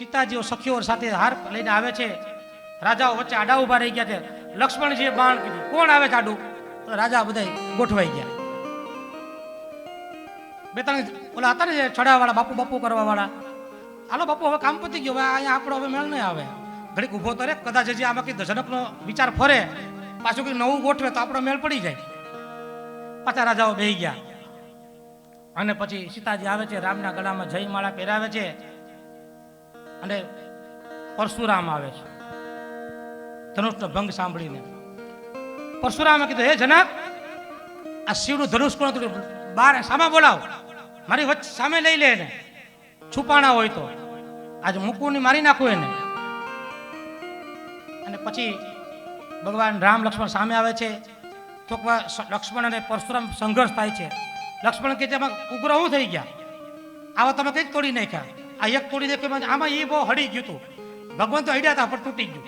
સીતાજીઓ સખીઓ સાથે હાર લઈને આવે છે. રાજાઓ વચ્ચે આડા ઊભા રહી ગયા છે. લક્ષ્મણજીએ બાણ કીધું, કોણ આવે છે આડું તો રાજા બધા ગોઠવાઈ ગયા. બે ત્રણ ઓલા હતા ને જે ચડાવવાળા બાપુ બાપુ કરવા વાળા હાલો બાપુ, હવે કામ પતી ગયું, હવે અહીંયા આપણો હવે મેળ નહીં આવે. ઘડીક ઊભો તો રે, કદાચ હજી આમાં કઈ જનકનો વિચાર ફરે. પાછું કંઈક નવું ગોઠવે તો આપણો મેળ પડી જાય. પાછા રાજાઓ બેહી ગયા. અને પછી સીતાજી આવે છે, રામના ગળામાં જય માળા પહેરાવે છે. અને પરશુરામ આવે છે. ધનુષનો ભંગ સાંભળીને. પરશુરામે કીધું, હે જનક, આ શિવનું ધનુષ કોણ હતું? બાર સામા બોલાવ. મારી વચ્ચે સામે લઈ લે એને. છુપાણા હોય તો. આજે મૂકવું ને મારી નાખું એને. અને પછી ભગવાન રામ લક્ષ્મણ સામે આવે છે. તો લક્ષ્મણ અને પરશુરામ સંઘર્ષ થાય છે. લક્ષ્મણ કે જેમાં ઉગ્ર હું થઈ ગયા. આવા તમે કંઈક તોડી નાખ્યા. આ એક તોડી નાખ્યું આમાં એ બહુ હળી ગયું હતું ભગવાન તો હડ્યા હતા, પણ તૂટી ગયું.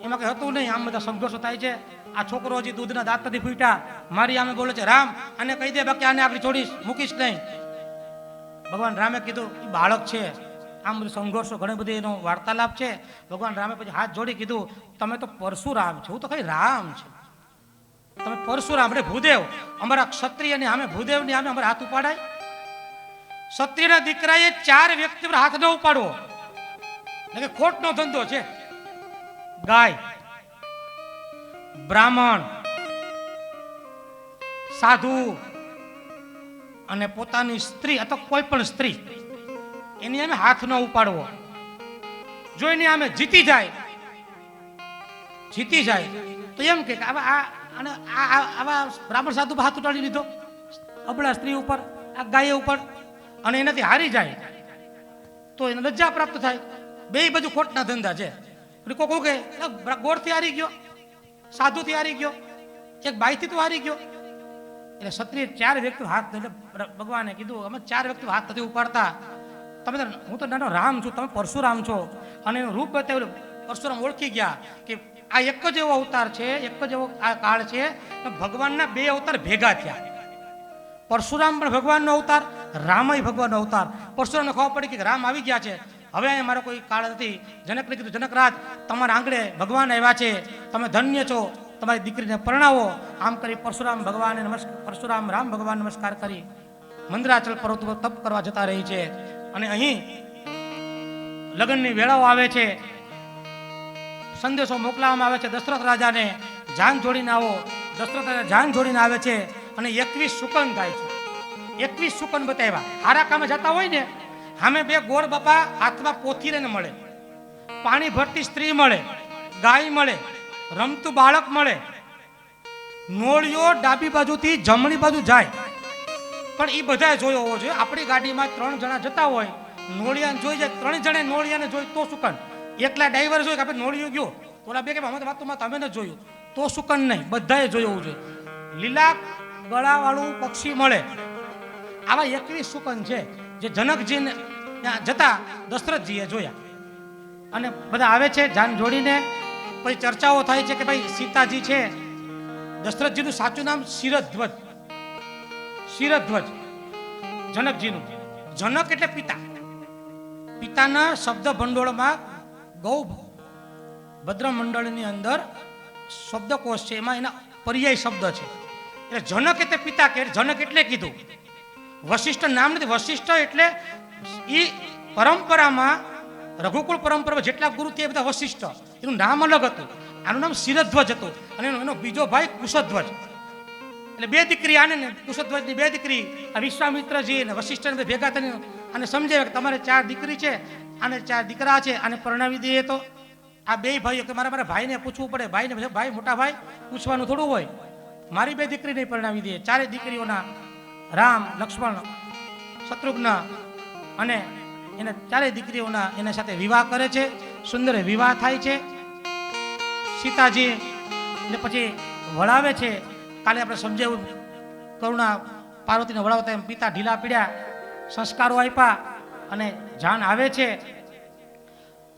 એમાં કંઈ હતું નહીં. આમ બધા સંઘર્ષો થાય છે. આ છોકરો હજી દૂધના દાંત નથી ફૂટ્યા. મારી આમે બોલે છે, રામ, આને કહી દે બાકી આને આગળ છોડીશ. મૂકીશ નહીં. ભગવાન રામે કીધું એ બાળક છે. આમ બધું સંઘર્ષો, ઘણી બધી એનો વાર્તાલાપ છે. ભગવાન રામે પછી હાથ જોડી કીધું, તમે તો પરશુરામ છો. હું તો કઈ રામ છે. તમે પરશુરામ એટલે ભૂદેવ. અમારા ક્ષત્રિયની સામે ભૂદેવની સામે અમારા હાથ ઉપાડાય. ક્ષત્રિયના દીકરાએ ચાર વ્યક્તિ પર હાથ ન ઉપાડવો. એટલે ખોટનો ધંધો છે. ગાય, બ્રાહ્મણ, સાધુ અને પોતાની સ્ત્રી અથવા કોઈ પણ સ્ત્રી, એની અમે હાથ ન ઉપાડવો. જો એની અમે જીતી જાય જીતી જાય, તો એમ કે આવા આ, અને આ આવા બ્રાહ્મણ સાધુ હાથ ઉટાડી લીધો. અબળા સ્ત્રી ઉપર, આ ગાય ઉપર અને એનાથી હારી જાય. તો એને લજ્જા પ્રાપ્ત થાય. બે બાજુ ખોટના ધંધા છે. એટલે કોઈ કહું ગોળથી હારી ગયો. સાધુથી હારી ગયો. એક બાઈથી તો હારી ગયો. એટલે ક્ષત્રિય ચાર વ્યક્તિ હાથ એટલે ભગવાને કીધું, અમે ચાર વ્યક્તિ હાથ નથી ઉપાડતા. તમે હું તો નાનો રામ છું, તમે પરશુરામ છો. અને એનું રૂપ બતાવ્યું પરશુરામ ઓળખી ગયા કે આ એક જ એવો અવતાર છે, એક જ એવો આ કાળ છે ભગવાનના બે અવતાર ભેગા થયા. પરશુરામ પણ ભગવાનનો અવતાર, રામય ભગવાનનો અવતાર. પરશુરામને ખબર પડી કે રામ આવી ગયા છે. હવે અહીંયા મારો કોઈ કાળ નથી. જનકને કીધું જનકરાજ તમારા આંગણે ભગવાન આવ્યા છે. તમે ધન્ય છો. તમારી દીકરીને પરણાવો. આમ કરી પરશુરામ ભગવાનને નમસ્કાર પરશુરામ રામ ભગવાન નમસ્કાર કરી. મંદરાચલ પર્વત પર તપ કરવા જતા રહી છે. અને અહીં લગ્નની વેળાઓ આવે છે. સંદેશો મોકલાવવામાં આવે છે. દશરથ રાજાને જાન જોડીને આવો. દશરથ રાજા જાન જોડીને આવે છે. અને એકવીસ સુકન થાય છે. એકવીસ સુકન બતાવ્યા. હારા કામે જતા હોય ને, સામે બે ગોળ બાપા હાથમાં પોથી લઈને મળે. પાણી ભરતી સ્ત્રી મળે, ગાય મળે, રમતું બાળક મળે. નોળિયો ડાબી બાજુથી જમણી બાજુ જાય. પણ એ બધાએ જોયો હોવો જોઈએ. આપણી ગાડીમાં ત્રણ જણા જતા હોય, નોળિયાને જોઈ જાય. ત્રણ જણે નોળિયાને જોઈ તો સુકન. એકલા ડ્રાઈવર જોઈ કે આપણે નોળિયો ગયો? તો બે કે, અમે વાતોમાં તમે ન જોયું. તો સુકન નહીં. બધાએ જોયું હોવું જોઈએ. લીલા ગળાવાળું પક્ષી મળે. આવા એકવીસ સુકન છે જે જનકજીને ત્યાં જતા દશરથજીએ જોયા. અને બધા આવે છે, જાન જોડીને. પછી ચર્ચાઓ થાય છે કે ભાઈ સીતાજી છે. દશરથજીનું સાચું નામ શિરધ્વજ. શિરધ્વજ. જનકજીનું. જનક એટલે પિતા. પિતાના શબ્દ ભંડોળમાં ગૌ ભદ્ર મંડળની અંદર શબ્દકોશ છે. એમાં એના પર્યાય શબ્દ છે. એટલે જનક એટલે પિતા કે જનક એટલે કીધું. વશિષ્ઠ નામ નથી, વશિષ્ઠ એટલે એ પરંપરામાં, રઘુકુળ પરંપરામાં જેટલા ગુરુ તે બધા વશિષ્ઠ. એનું નામ અલગ હતું. આનું નામ શિરધ્વજ હતું. અને એનો બીજો ભાઈ કુશધ્વજ. એટલે બે દીકરી આને ને, કુશધ્વજની બે દીકરી, આ વિશ્વામિત્રજી અને વશિષ્ઠ ને ભેગા થઈને અને સમજાવે કે તમારે ચાર દીકરી છે અને ચાર દીકરા છે, આને પરણાવી દઈએ તો. આ બે ભાઈઓ કે મારા મારા ભાઈને પૂછવું પડે. ભાઈને ભાઈ, મોટા ભાઈ, પૂછવાનું થોડું હોય. મારી બે દીકરીને પરણાવી દે. ચારે દીકરીઓના રામ, લક્ષ્મણ, શત્રુઘ્ન અને એને ચારે દીકરીઓના એના સાથે વિવાહ કરે છે. સુંદર વિવાહ થાય છે. સીતાજી ને પછી વળાવે છે. કાલે આપણે સમજાવું કરુણા પાર્વતીને વળાવતા એમ પિતા ઢીલા પીડ્યા, સંસ્કારો આપ્યા અને જાન આવે છે.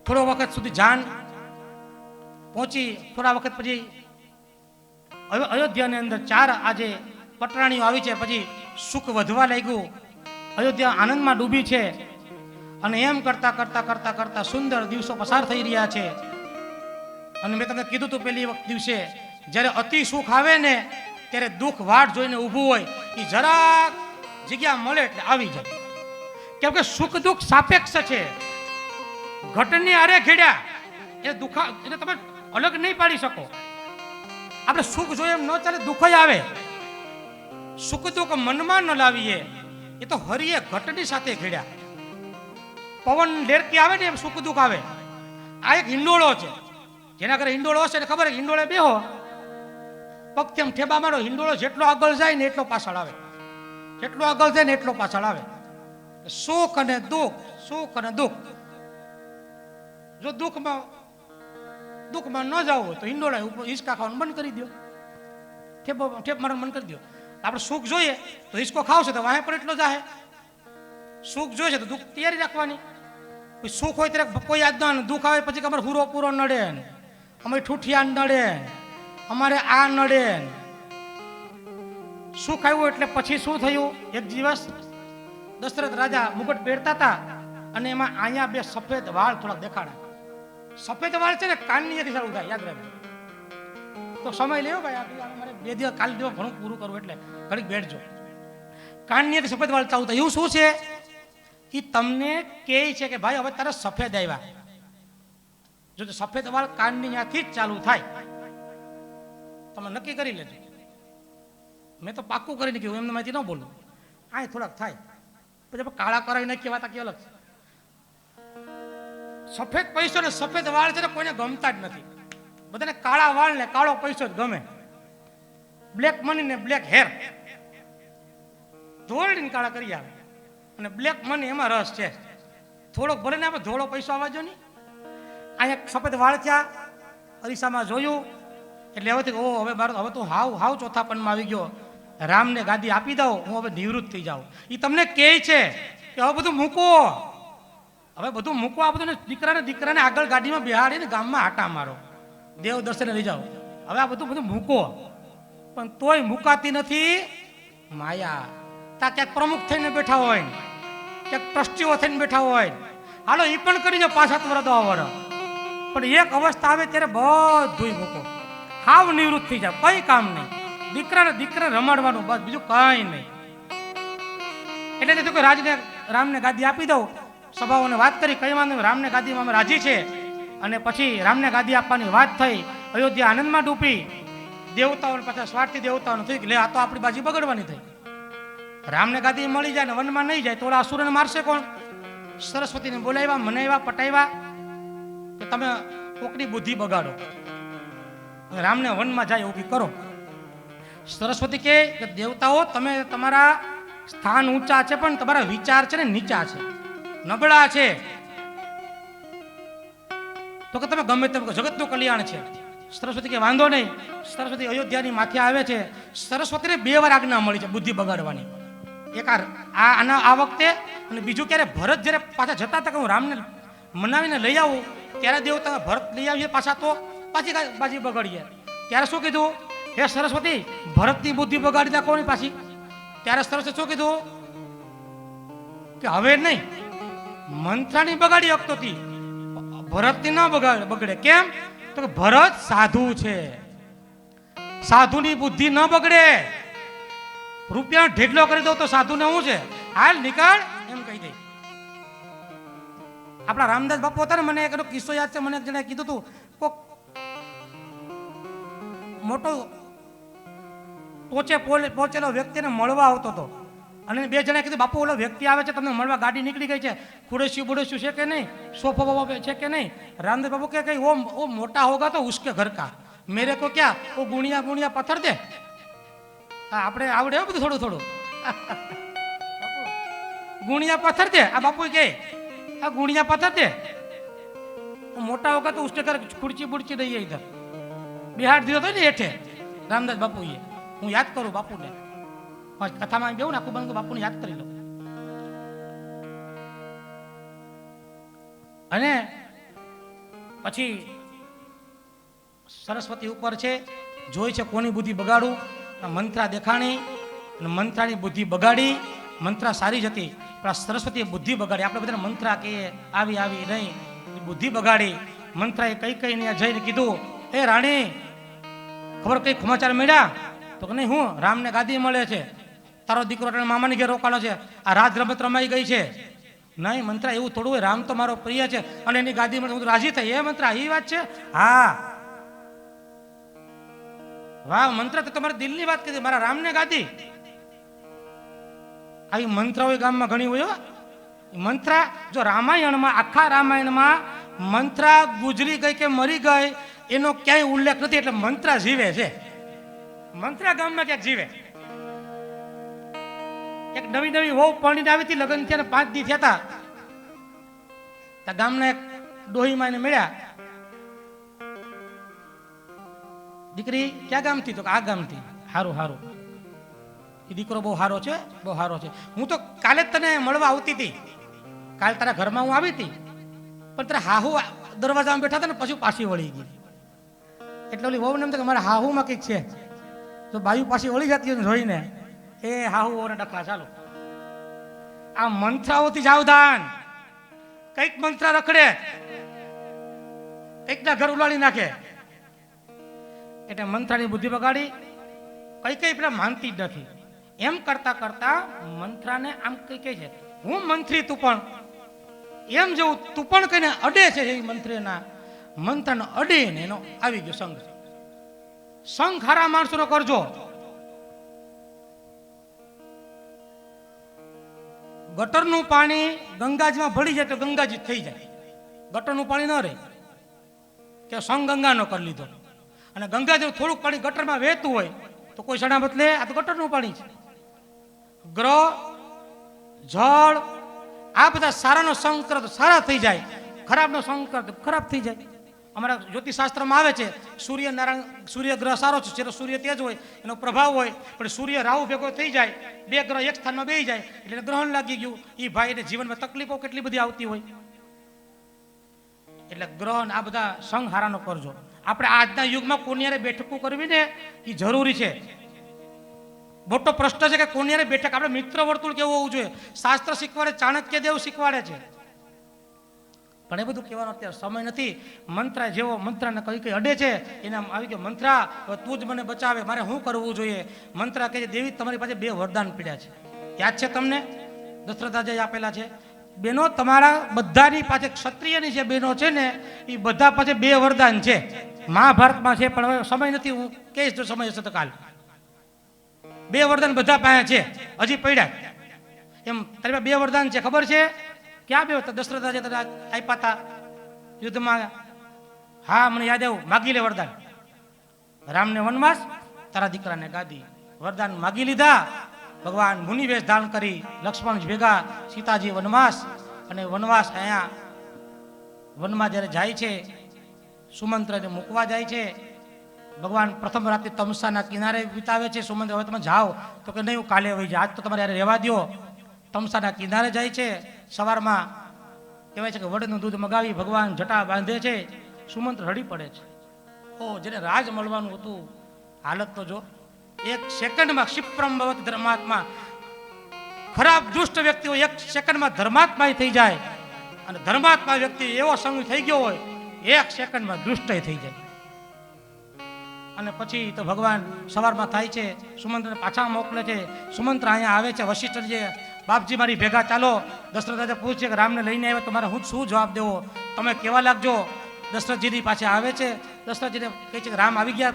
થોડો વખત સુધી જાન પહોંચી, થોડા વખત પછી અયોધ્યાની અંદર ચાર આજે પટરાણીઓ આવી છે. પછી સુખ વધવા લાગ્યું. અયોધ્યા આનંદમાં ડૂબી છે. અને એમ કરતા કરતા કરતા કરતા સુંદર દિવસો પસાર થઈ રહ્યા છે. અને મેં તમને કીધું તું પેલી વખત દિવસે, જ્યારે અતિ સુખ આવે ને, ત્યારે દુઃખ વાટ જોઈને ઊભું હોય એ જરાક જગ્યા મળે એટલે આવી જાય. કેમ કે સુખ દુઃખ સાપેક્ષ છે. ઘટની આરે ઘેડ્યા. એ દુઃખા એટલે તમે અલગ નહીં પાડી શકો. આપણે સુખ જોઈએ એમ ન ચાલે દુઃખ જ આવે. સુખ દુઃખ મનમાં ન લાવીએ. એ તો હરિએ ઘટની સાથે ઘેડ્યા. પવન ડેરકી આવે ને એમ સુખ દુઃખ આવે. આ એક હિંડોળો છે. જેના ઘરે હિંડોળો હશે ને ખબર હિંડોળે બેહો. પગથી આમ ઠેબા મારો, હિંડોળો જેટલો આગળ જાય ને એટલો પાછળ આવે. જેટલો આગળ જાય ને એટલો પાછળ આવે. સુખ અને દુઃખ, સુખ અને દુઃખ. જો દુઃખમાં દુઃખમાં ન જવું તો હિંડોળા ઉપર હિંચકા ખાવાનું બંધ કરી દો ઠેપ ઠેપ મારવાનું બંધ કરી દો આપણે સુખ જોઈએ તો હિંચકો ખાવશે તો વાહે પણ એટલો જાહે. સુખ જોઈએ છે તો દુઃખ તૈયારી રાખવાની. સુખ હોય ત્યારે કોઈ યાદ ન દુઃખ આવે પછી અમારે હુરો પૂરો નડે ને. અમારી ઠૂઠિયા નડે અમારે આ નડે સુખ આવ્યું એટલે પછી શું થયું? એક દિવસ દશરથ રાજા મુગટ પહેરતા હતા અને એમાં અહીંયા બે સફેદ વાળ થોડા દેખાડા સફેદ વાળ છે ને, કાનની એથી સારું થાય, યાદ રાખજો. તો સમય લેવો ભાઈ મારે બે દિવસ, કાલ દિવસ ઘણું પૂરું કરવું એટલે ઘડીક બેઠજો. કાનની એથી સફેદ વાળ ચાલુ થાય, એવું શું છે? કે તમને કહે છે કે ભાઈ, હવે તારે સફેદ આવ્યા. જો સફેદ વાળ કાનની ત્યાંથી જ ચાલુ થાય. તમે નક્કી કરી લેજો. મેં તો પાક્કું કરીને કહ્યું એમને માહિતી ન બોલું. આ થોડાક થાય. પછી કાળા કરાવી નાખીએ વાત આખી અલગ છે સફેદ પૈસો ને સફેદ વાળ છે ને કોઈને ગમતા જ નથી. બધાને કાળા વાળ ને કાળો પૈસો જ ગમે. બ્લેક મની ને બ્લેક હેર ધોળીને કાળા કરી આવે. અને બ્લેક મની એમાં રસ છે. થોડોક ભલે ને આપણે ધોળો પૈસો આવવા જો નહીં. અહીંયા સફેદ વાળ થયા અરીસામાં જોયું. એટલે હવે ઓ હવે મારો હવે તો હાવ હાવ ચોથાપનમાં આવી ગયો. રામને ગાદી આપી દઉં. હું હવે નિવૃત્ત થઈ જાઉં. એ તમને કહે છે કે હવે બધું મૂકો. હવે બધું મૂકો, આ બધું દીકરાને દીકરાને આગળ ગાડીમાં બિહાડીને ગામમાં આટા મારો. દેવ દર્શને લઈ જાઓ. હવે આ બધું બધું મૂકો. પણ તોય મુકાતી નથી માયા. તા ક્યાંક પ્રમુખ થઈને બેઠા હોય ક્યાંક ટ્રસ્ટીઓ થઈને બેઠા હોય હાલો એ પણ કરી જાઓ પાંચ સાત વર્ષ દવા વર્ષ પણ એક અવસ્થા આવે ત્યારે બધું મૂકો. હાવ નિવૃત્ત થઈ જાય કઈ કામ નહીં. દીકરાને દીકરા રમાડવાનું, બસ બીજું કઈ નહીં. એટલે કીધું કે રાજને, રામને ગાદી આપી દઉં. સભાઓને વાત કરી, કઈ વાંધો રામને ગાદીમાં અમે રાજી છે. અને પછી રામને ગાદી આપવાની વાત થઈ, અયોધ્યા આનંદમાં ડૂબી. દેવતાઓને પાછા સ્વાર્થી દેવતાઓને થઈ લે, આ તો આપણી બાજી બગડવાની થઈ. રામને ગાદી મળી જાય ને વનમાં નહીં જાય, તો ઓલા અસુરને મારશે કોણ? સરસ્વતીને બોલાવ્યા, મનાવ્યા, પટાવ્યા. કે તમે કોકની બુદ્ધિ બગાડો. રામને વનમાં જાય કંઈક કરો. સરસ્વતી કે, દેવતાઓ, તમે તમારા સ્થાન ઊંચા છે, પણ તમારા વિચાર છે ને નીચા છે. નબળા છે. તો કે તમે ગમે તેમ જગતનું કલ્યાણ છે. સરસ્વતી કે વાંધો નહીં. સરસ્વતી અયોધ્યાની માથે આવે છે. સરસ્વતીને બે વાર આજ્ઞા મળી છે બુદ્ધિ બગાડવાની. એક આ આના આ વખતે અને બીજું ક્યારે ભરત જ્યારે પાછા જતા હતા કે હું રામને મનાવીને લઈ આવું, ત્યારે દેવતા ભરત લઈ આવીએ પાછા તો પાછી બાજી બગાડીએ. ત્યારે શું કીધું? હે સરસ્વતી, ભરતની બુદ્ધિ બગાડી નાખો ની પાછી? ત્યારે સરસ્વતી શું કીધું? કે હવે નહીં. મંત્રાની બગાડી શકતો હતી ભરતની ના બગાડ બગડે. કેમ? તો કે ભરત સાધુ છે. સાધુની બુદ્ધિ ન બગડે. રૂપિયા ઢેગલો કરી દો તો સાધુને શું છે? હાલ નીકળ, એમ કહી દે. આપણા રામદાસ બાપુ હતા ને, મને એક કિસ્સો યાદ છે. મને એક જણે કીધું હતું કોક મોટો ટોચે પહોંચેલો વ્યક્તિને મળવા આવતો હતો. અને બે જણા કીધું, બાપુ, ઓલો વ્યક્તિ આવે છે, તમને મળવા ગાડી નીકળી ગઈ છે. ખુડેસ્યું બુડેસ્યું છે કે નહીં? સોફો બાબો છે કે નહીં? રામદેવ બાપુ કે કઈ ઓ ઓ મોટા હોગા તો ઉસકે ઘર કા. મેરે કો ક્યાં? ઓ ગુણિયા ગુણિયા પથ્થર દે. હા, આપણે આવડે બધું થોડું થોડું. ગુણિયા પથ્થર દે. આ બાપુ કે, આ ગુણિયા પથ્થર દે. મોટા હોગા તો ઉસકે ઘર ખુરચી બુડચી દઈએ ઇધર બિહાર દીધો તો ને હેઠે. રામદાસ બાપુએ. હું યાદ કરું બાપુને. કથામાં બેવું ને આખું બંધ બાપુને યાદ કરી લો. અને પછી સરસ્વતી ઉપર છે, જોઈ છે કોની બુદ્ધિ બગાડું? મંત્રા દેખાણી અને મંત્રાની બુદ્ધિ બગાડી, મંત્રા સારી જ હતી, પણ આ સરસ્વતીએ બુદ્ધિ બગાડી. આપણે બધાને મંત્રા કહીએ આવી આવી નહીં બુદ્ધિ બગાડી. મંત્રાએ કઈ કઈ ને જઈને કીધું, એ રાણી, ખબર કઈ સમાચાર મળ્યા? તો કે નહીં, હું રામને ગાદી મળે છે. તારો દીકરો અટાણે મામાની ઘેર રોકાણો છે. આ રાજ રમત રમાઈ ગઈ છે. નહીં, મંત્રા, એવું થોડું હોય, રામ તો મારો પ્રિય છે. અને એની ગાદી માટે હું રાજી થઈ એ મંત્રા, એ વાત છે? હા. વાહ, મંત્ર, તો તમારે દિલની વાત કીધી. મારા રામને ગાદી. આવી મંત્ર હોય ગામમાં ઘણી હોય મંત્રા, જો રામાયણમાં, આખા રામાયણમાં મંત્રા ગુજરી ગઈ કે મરી ગઈ, એનો ક્યાંય ઉલ્લેખ નથી. એટલે મંત્રા જીવે છે. મંત્રા ગામમાં ક્યાંક જીવે. એક નવી નવી વહુ પરણીને આવી હતી લગ્ન થયા પાંચ દી થયા હતા. ત્યાં ગામના એક ડોહીમાં એને મળ્યા. દીકરી ક્યાં ગામથી? તો આ આ ગામથી. હારું હારું. એ દીકરો બહુ સારો છે, બહુ સારો છે. હું તો કાલે જ તને મળવા આવતી હતી. કાલે તારા ઘરમાં હું આવી હતી. પણ તારા હાહુ દરવાજામાં બેઠા હતા ને પછી પાછી વળી ગઈ. એટલે ઓલી વહુને એમ કે મારા હાહુમાં કંઈક છે. તો બાયુ પાછી વળી જતી જોઈને એ હાહુ ઓને ડખા ચાલો. આ મંત્રાઓથી સાવધાન કંઈક મંત્રા રખડે. કંઈકના ઘર ઉલાળી નાખે. એટલે મંત્રાની બુદ્ધિ બગાડી. કઈ કઈ પેલા માનતી જ નથી. એમ કરતા કરતા મંત્રાને આમ કઈ કહે છે, હું મંત્રી તું પણ. એમ જેવું તું પણ કઈને અડે છે એ મંત્રીના મંત્રને અડે ને એનો આવી ગયો સંઘ. સંઘ હારા માણસોનો કરજો. ગટરનું પાણી ગંગાજીમાં ભળી જાય તો ગંગાજી થઈ જાય. ગટરનું પાણી ન રહે. કે સંગ ગંગાનો કરી લીધો. અને ગંગાજી થોડુંક પાણી ગટરમાં વહેતું હોય તો કોઈ સણા બદલે આ તો ગટરનું પાણી છે. ગ્રહ, જળ, આ બધા સારાનો સંકર સારા થઈ જાય. ખરાબનો સંકર ખરાબ થઈ જાય. અમારા જ્યોતિષશાસ્ત્રમાં આવે છે સૂર્ય નારાયણ સૂર્ય ગ્રહ સારો છે, જ્યારે સૂર્ય તેજ હોય, એનો પ્રભાવ હોય, પણ સૂર્ય રાહુ ભેગો થઈ જાય, બે ગ્રહ એક સ્થાનમાં બે જાય, એટલે ગ્રહણ લાગી ગયું. એ ભાઈને જીવનમાં તકલીફો કેટલી બધી આવતી હોય. એટલે ગ્રહણ આ બધા સંહારાનો કરજો. આપણે આજના યુગમાં કોનિયારે બેઠકો કરવી ને એ જરૂરી છે. મોટો પ્રશ્ન છે કે કોનિયારે બેઠક, આપણે મિત્ર વર્તુળ કેવું હોવું જોઈએ? શાસ્ત્ર શીખવાડે, ચાણક્ય દેવ શીખવાડે છે. પણ એ બધું કહેવાનો અત્યારે સમય નથી. મંત્રા જેવો મંત્રને કઈ કઈ અડે છે, એના આવી ગયો, મંત્રા તું જ મને બચાવે, મારે શું કરવું જોઈએ? મંત્રા કહે છે, દેવી, તમારી પાસે બે વરદાન પીડ્યા છે. યાદ છે તમને? દશરથાજે આપેલા છે, બેનો, તમારા બધાની પાસે ક્ષત્રિયની જે બેનો છે ને, એ બધા પાસે બે વરદાન છે. મહાભારતમાં છે, પણ હવે સમય નથી. હું કહીશ, જો સમય હશે તો કાલ. બે વરદાન બધા પાસે છે, હજી પડ્યા. એમ, તારી બે વરદાન છે, ખબર છે? ક્યાં હતા દશરથ રાજા તને આપ્યા હતા યુદ્ધમાં? હા, મને યાદ આવ્યું, માગી લે વરદાન. રામને વનવાસ, તારા દીકરાને ગાદી. વરદાન માગી લીધા. ભગવાન મુનિવેશ ધારણ કરી લક્ષ્મણ ભેગા સીતાજી વનવાસ અને વનવાસ અહીંયા વનમાં જ્યારે જાય છે, સુમંત્રને મૂકવા જાય છે, ભગવાન પ્રથમ રાત્રે તમસાના કિનારે વિતાવે છે, સુમંત્ર, હવે તમે જાઓ. તો કે નહીં, હું કાલે વહી જાય આજ તો તમારે રહેવા દો તમસાના કિનારે જાય છે. સવારમાં કહેવાય છે કે વડનું દૂધ મગાવી ભગવાન જટા બાંધે છે. સુમંત્ર હળી પડે છે. ઓ, જેને રાજ મળવાનું હતું, હાલત તો જો. એક સેકન્ડમાં ક્ષિપ્રમ ભવત ધર્માત્મા, ખરાબ દુષ્ટ વ્યક્તિઓ એક સેકન્ડમાં ધર્માત્મા થઈ જાય. અને ધર્માત્મા વ્યક્તિ એવો સંગ થઈ ગયો હોય, એક સેકન્ડમાં દુષ્ટ થઈ જાય. અને પછી તો ભગવાન સવારમાં થાય છે, સુમંત્રને પાછા મોકલે છે. સુમંત્ર અહીંયા આવે છે વશિષ્ઠજી બાપજી મારી ભેગા ચાલો. દશરથ રાજા પૂછે કે રામને લઈને આવ્યો તો મારે હું શું જવાબ દેવો? તમે કેવા લાગજો? દશરથજીની પાસે આવે છે. દશરથજીને કહે છે કે રામ આવી ગયા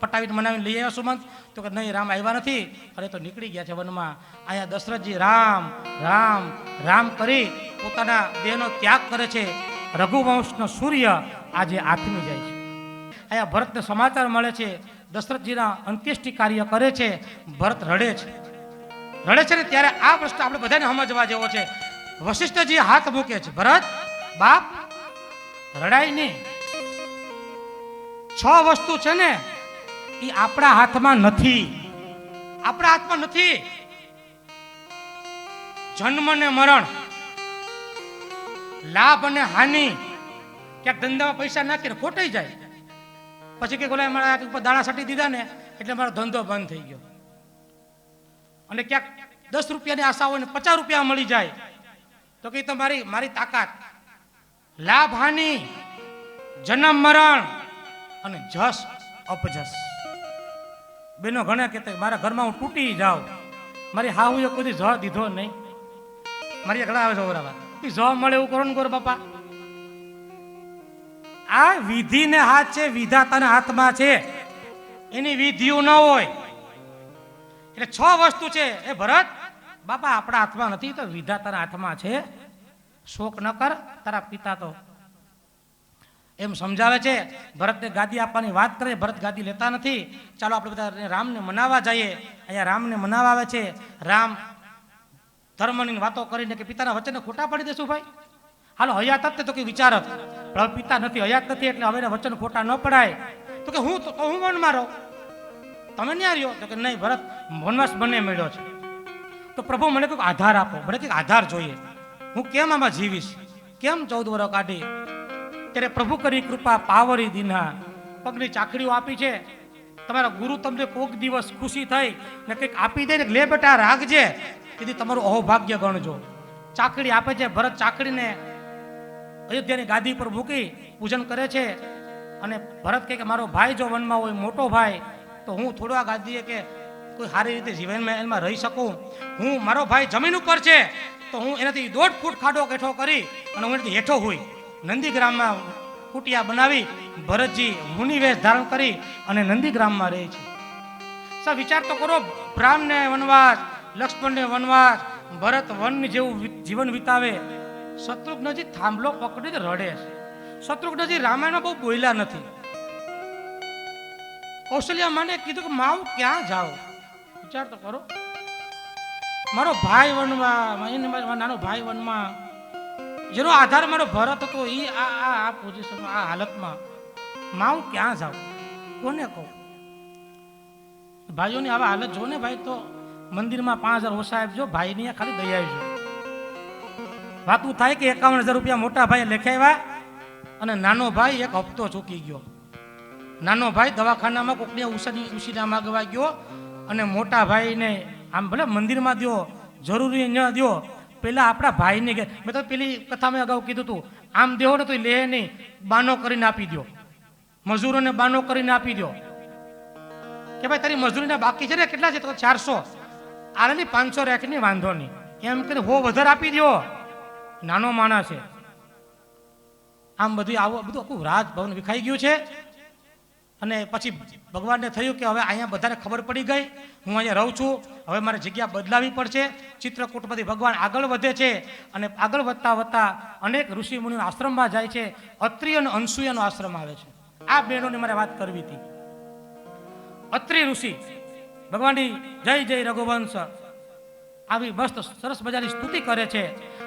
પટાવીને મનાવીને લઈ આવ્યા સુમંત. તો કે નહીં, રામ આવ્યા નથી. અરે તો નીકળી ગયા છે વનમાં. અહીંયા દશરથજી રામ રામ રામ કરી પોતાના દેહનો ત્યાગ કરે છે. રઘુવંશનો સૂર્ય આજે આથમી જાય છે. અહીંયા ભરતને સમાચાર મળે છે. દશરથજીના અંત્યેષ્ટિ કાર્ય કરે છે. ભરત રડે છે. રડે છે ને ત્યારે આ પ્રશ્ન આપણે બધાને સમજવા જેવો છે. વશિષ્ઠજી હાથ મૂકે છે. ભરત, બાપ, રડાય નહીં. છ વસ્તુ છે ને, એ આપણા હાથમાં નથી. આપણા હાથમાં નથી. જન્મ ને મરણ, લાભ અને હાનિ. ક્યાંક ધંધામાં પૈસા નાખીને ખોટાઈ જાય. પછી કે બોલા મારા ઉપર દાણા છટી દીધા ને, એટલે મારો ધંધો બંધ થઈ ગયો. અને ક્યાંક દસ રૂપિયાની આશા હોય ને પચાસ રૂપિયા મળી જાય, તો કે તમારી, મારી તાકાત લાભ હાનિ જન્મ મરણ અને જસ અપજસ. બેનો ઘણા કહેતા મારા ઘરમાં હું તૂટી જાઉં. મારી હાહુએ કોઈ જ દીધો નહીં. મારી ઘણા આવે છે ઓરાવા જ મળે એવું કરો ને કરો બાપા. આ વિધિને હાથ છે, વિધાતાના હાથમાં છે. એની વિધિઓ ન હોય. એટલે છ વસ્તુ છે. એ ભરત, બાપા, આપણા હાથમાં નથી તો વિધા તારા હાથમાં છે. શોક ન કર, તારા પિતા તો. એમ સમજાવે છે. ભરતને ગાદી આપવાની વાત કરે, ભરત ગાદી લેતા નથી. ચાલો આપણે બધા રામને મનાવવા જઈએ. અહીંયા રામને મનાવવા આવે છે. રામ ધર્મની વાતો કરીને કે પિતાના વચનને ખોટા પાડી દેશું ભાઈ. હાલો, હયાત જ તો કે વિચાર જ પણ હવે પિતા નથી, હયાત નથી એટલે હવે વચન ખોટા ન પડાય. તો કે હું તો હું મન રહું તમે ન્યા રહ્યો? તો કે નહીં ભરત, વનવાસ બંને મળ્યો છે. તો પ્રભુ મને કંઈક આધાર આપો, મને કંઈક આધાર જોઈએ. હું કેમ આમાં જીવીશ? કેમ ચૌદ વર્ષ કાઢી ત્યારે પ્રભુ કરી કૃપા પાવરી દીના. પગની ચાકડીઓ આપી છે. તમારા ગુરુ તમને કોક દિવસ ખુશી થઈ ને કંઈક આપી દે ને લે બેટા, રાખજે. તેથી તમારું અહોભાગ્ય ગણજો. ચાકડી આપે છે, ભરત ચાકડીને અયોધ્યાની ગાદી પર મૂકી પૂજન કરે છે. અને ભરત કહે કે, મારો ભાઈ જો વનમાં હોય, મોટો ભાઈ તો હું થોડો આ ગાદીએ કે કોઈ સારી રીતે જીવનમાં એમાં રહી શકું. હું, મારો ભાઈ જમીન ઉપર છે, તો હું એનાથી દોઢ ફૂટ ખાડો કેઠો કરી અને હું એનાથી હેઠો હોય નંદીગ્રામમાં કુટિયા બનાવી, ભરતજી મુનિવેશ ધારણ કરી અને નંદીગ્રામમાં રહે છે. સર વિચાર તો કરો, બ્રાહ્મને વનવાસ, લક્ષ્મણને વનવાસ, ભરત વન જેવું જીવન વિતાવે. શત્રુઘ્નજી થાંભલો પકડીને રડે છે. શત્રુઘ્નજી રામાયણમાં બહુ બોલ્યા નથી. કૌશલ્યા મને કીધું કે માવ ક્યાં જાઓ? વિચાર તો કરો. મારો ભાઈ વનમાં નાનો ભાઈ વનમાં, જેનો આધાર મારો ભરત હતો એ આ આ આ પોઝિશનમાં આ હાલતમાં માવ ક્યાં જાઉં કોને કહું? ભાઈઓની આવા હાલત જો ને ભાઈ તો મંદિરમાં પાંચ હજાર ઓછા આપજો, ભાઈની ખાલી દઈ આવજો વાતું થાય કે એકાવન હજાર રૂપિયા મોટા ભાઈએ લખાવ્યા અને નાનો ભાઈ એક હપ્તો ચૂકી ગયો. નાનો ભાઈ દવાખાનામાં કોકને ઉસી ઉછીના માગવા ગયો અને મોટા ભાઈને આમ ભલે મંદિરમાં દ્યો, જરૂરી ન દ્યો, પેલા આપણા ભાઈને કે મેં તો પેલી કથા મેં અગાઉ કીધું હતું આમ દેહો ને તો લે નહીં, બાનો કરીને આપી દો મજૂરોને બાનો કરીને આપી દો કે ભાઈ તારી મજૂરીના બાકી છે ને કેટલા છે? તો ચારસો. આને પાંચસો રાખીને વાંધો નહીં. એમ કે હો વધારે આપી દો નાનો માણસ છે. આમ બધું આવો બધું આખું રાજભવન વિખાઈ ગયું છે. અને પછી ભગવાનને થયું કે હવે અહીંયા બધાને ખબર પડી ગઈ, હું અહીંયા રહું છું, હવે મારે જગ્યા બદલાવી પડશે, ચિત્રકૂટમાંથી ભગવાન આગળ વધે છે અને આગળ વધતા વધતા અનેક ઋષિ મુનિના આશ્રમમાં જાય છે, અત્રિ અને અંશુયાનો આશ્રમ આવે છે. આ બહેનોની મારે વાત કરવી હતી. અત્રિ ઋષિ, ભગવાનની જય જય રઘુવંશ, આવી મસ્ત સરસ મજાની સ્તુતિ કરે છે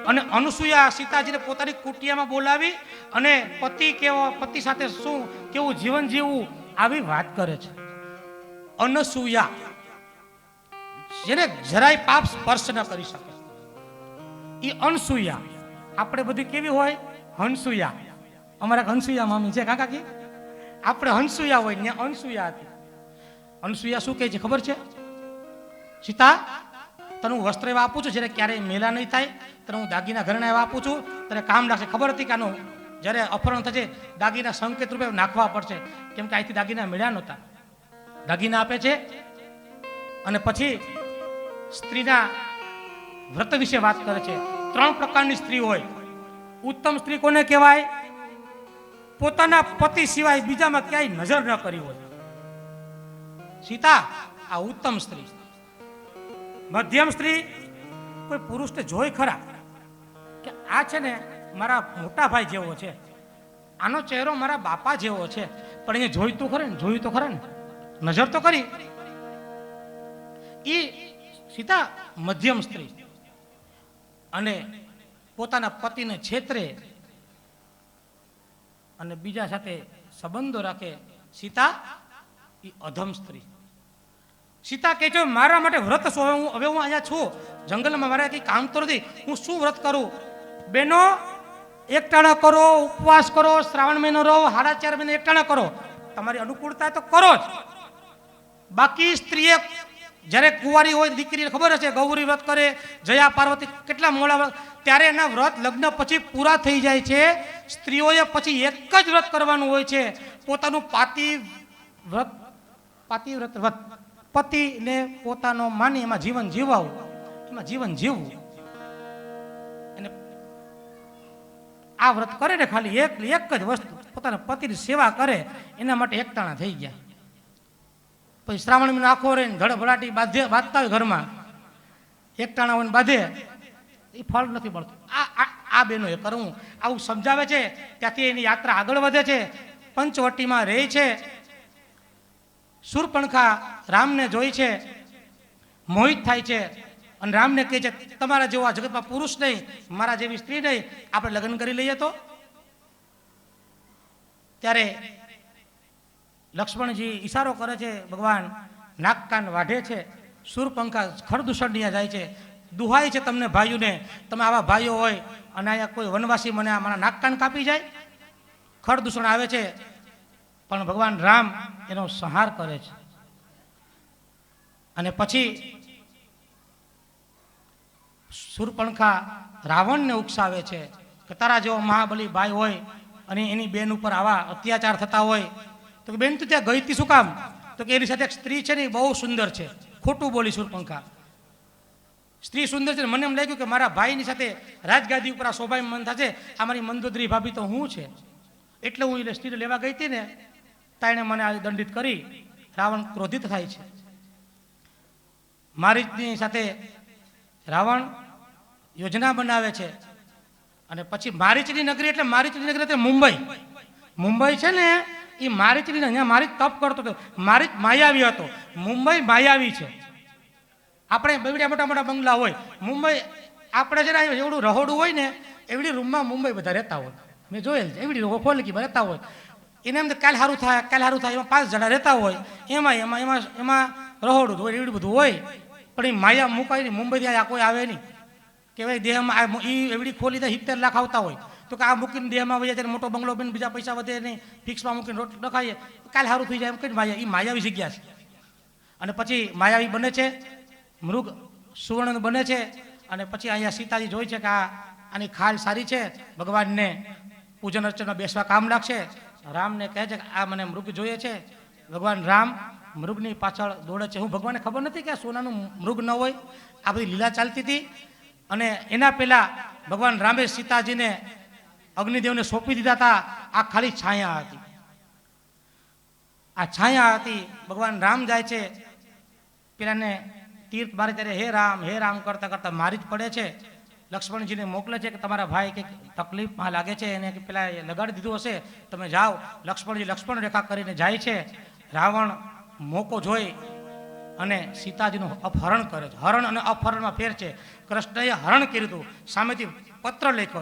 અને અનુસૂયા સીતાજીને પોતાની કુટિયામાં બોલાવી અને પતિ કેવો પતિ સાથે શું કેવું જીવન જીવવું આવી વાત કરે છે. અનસૂયા, જેને જરાય પાપ સ્પર્શ ન કરી શકે. એ અનસૂયા. આપણે બધી કેવી હોય? હંસુયા. અમારા હંસુયા મામી છે કાકા કી? આપણે હંસુયા હોય ને અનસૂયા હતી. અનસૂયા શું કહે છે ખબર છે? સીતા, તને હું વસ્ત્ર એવા આપું છું, જ્યારે ક્યારેય મેલા નહીં થાય તને હું દાગીના ઘરેણા એવા આપું છું, તને કામ લાગશે. ખબર હતી કે આનું જ્યારે અપહરણ થશે, દાગીના સંકેત રૂપે નાખવા પડશે. કેમ કે અહીંથી દાગીના મળ્યા નહોતા. દાગીના આપે છે અને પછી સ્ત્રીના વ્રત વિશે વાત કરે છે. ત્રણ પ્રકારની સ્ત્રી હોય. ઉત્તમ સ્ત્રી કોને કહેવાય? પોતાના પતિ સિવાય બીજામાં ક્યાંય નજર ન કરી હોય. સીતા, આ ઉત્તમ સ્ત્રી. મધ્યમ સ્ત્રી, કોઈ પુરુષને જોઈ ખરા? કે આ છે ને મારા મોટા ભાઈ જેવો છે. આનો ચહેરો મારા બાપા જેવો છે. પણ અહીંયા જોયું તો ખરે ને, જોયું તો ખરે ને. નજર તો કરી. એ સીતા મધ્યમ સ્ત્રી. અને પોતાના પતિને છેતરે. અને બીજા સાથે સંબંધો રાખે. સીતા એ અધમ સ્ત્રી. સીતા કહે છે, મારા માટે વ્રત શું હું, હવે હું અહીંયા છું. જંગલમાં મારે કંઈ કામ તો નથી. હું શું વ્રત કરું? બેનો એકટાણા કરો, ઉપવાસ કરો, શ્રાવણ મહિનો રહો સાડા ચાર મહિને એકટાણા કરો. તમારી અનુકૂળતા તો કરો જ. બાકી સ્ત્રીએ જ્યારે કુંવારી હોય, દીકરીને ખબર હશે, ગૌરી વ્રત કરે, જયા પાર્વતી કેટલા મોડા વ્રત, ત્યારે એના વ્રત લગ્ન પછી પૂરા થઈ જાય છે. સ્ત્રીઓએ પછી એક જ વ્રત કરવાનું હોય છે. પોતાનું પાતિ વ્રત પાતિ વ્રત પતિને પોતાનો માની, એમાં જીવન જીવાવું. એમાં જીવન જીવવું. આ વ્રત કરે ને ખાલી એક એક જ વસ્તુ. પોતાના પતિની સેવા કરે, એના માટે એકટાણા થઈ ગયા. પછી શ્રાવણ મહિનો આખો રહીને ધડભડાટી બાંધે, બાંધતા હોય ઘરમાં. એકટાણા હોય બાંધે. એ ફળ નથી મળતું. આ આ બેનો એ કરવું. આવું સમજાવે છે, ત્યાંથી એની યાત્રા આગળ વધે છે, પંચવટીમાં રહે છે. સુરપણખા રામને જોઈ છે. મોહિત થાય છે. અને રામને કહે છે, તમારા જેવો આ જગતમાં પુરુષ નહીં, મારા જેવી સ્ત્રી નહીં. આપણે લગ્ન કરી લઈએ તો? ત્યારે લક્ષ્મણજી ઈશારો કરે છે, ભગવાન નાક કાન વાઢે છે, સુરપંખા ખરદૂષણિયા જાય છે. દુહાય છે તમને ભાઈઓને. તમે આવા ભાઈઓ હોય અને અહીંયા કોઈ વનવાસી મને આ મારા નાક કાન કાપી જાય? ખરદૂષણ આવે છે. પણ ભગવાન રામ એનો સંહાર કરે છે. અને પછી સુરપણખા રાવણને ઉકસાવે છે. કે તારા જેવો મહાબલી ભાઈ હોય અને એની બેન ઉપર આવા અત્યાચાર થતા હોય, તો કે બેન તું ત્યાં ગઈ હતી શું કામ? તો કે એની સાથે એક સ્ત્રી છે ને એ બહુ સુંદર છે. ખોટું બોલી સુરપંખા સ્ત્રી સુંદર છે મને એમ લાગ્યું કે મારા ભાઈની સાથે રાજગાદી ઉપર આ શોભાયમાન થશે. આ મારી મંદોદરી ભાભી તો હું છે. એટલે હું એટલે સ્ત્રીને લેવા ગઈ હતી ને તાણે મને આ દંડિત કરી રાવણ ક્રોધિત થાય છે. મારી સાથે રાવણ યોજના બનાવે છે. અને પછી મારીચની નગરી એટલે મારીચની નગરી એટલે મુંબઈ. મુંબઈ છે ને એ મારીચની અહીંયા મારી તપ કરતો હતો. મારી માયાવી હતો. મુંબઈ માયાવી છે. આપણે બેવડ્યા મોટા મોટા બંગલા હોય. મુંબઈ આપણે છે ને એવડું રહોડું હોય ને, એવડી રૂમમાં મુંબઈ બધા રહેતા હોય. મેં જોયેલ છે, એવડી ખોલકીમાં રહેતા હોય. એને એમ કાલ સારું થાય, કાલ સારું થાય, એમાં પાંચ જણા રહેતા હોય. એમાં એમાં એમાં એમાં રહોડું હોય, એવડું બધું હોય. પણ એ માયા મુકાય નહીં, મુંબઈથી આ કોઈ આવે નહીં. કે ભાઈ દેહમાં એ એવડી ખોલી દે સિત્તેર લાખ આવતા હોય. તો કે આ મૂકીને દેહમાં વહી જાય મોટો બંગલો બને, બીજા પૈસા વધે નહીં, ફિક્સમાં મૂકીને રોટ રખાઈએ કાલે સારું થઈ જાય એમ કઈ માયા એ માયાવી જગ્યા છે. અને પછી માયાવી બને છે, મૃગ સુવર્ણ બને છે, અને પછી અહીંયા સીતાજી જોઈ છે કે આ આની ખાલ સારી છે. ભગવાનને પૂજન અર્ચનમાં બેસવા કામ લાગશે. રામને કહે છે કે આ મને મૃગ જોઈએ છે. ભગવાન રામ મૃગની પાછળ દોડે છે. હું ભગવાનને ખબર નથી કે આ સોનાનું મૃગ ન હોય? આ બધી લીલા ચાલતી હતી. અને એના પહેલા ભગવાન રામે સીતાજીને અગ્નિદેવને સોંપી દીધા હતા. આ ખાલી છાયા હતી. આ છાયા હતી. ભગવાન રામ જાય છે. પેલાને તીર્થ મારે ત્યારે હે રામ હે રામ કરતા કરતા મારી જ પડે છે. લક્ષ્મણજીને મોકલે છે કે તમારા ભાઈ કંઈક તકલીફમાં લાગે છે, એને પેલા એ લગાડી દીધું હશે. તમે જાઓ. લક્ષ્મણજી લક્ષ્મણ રેખા કરીને જાય છે. રાવણ મોકો જોઈ અને સીતાજીનું અપહરણ કરે છે. હરણ અને અપહરણમાં ફેર છે. કૃષ્ણએ હરણ કર્યું હતું. સામેથી પત્ર લખ્યો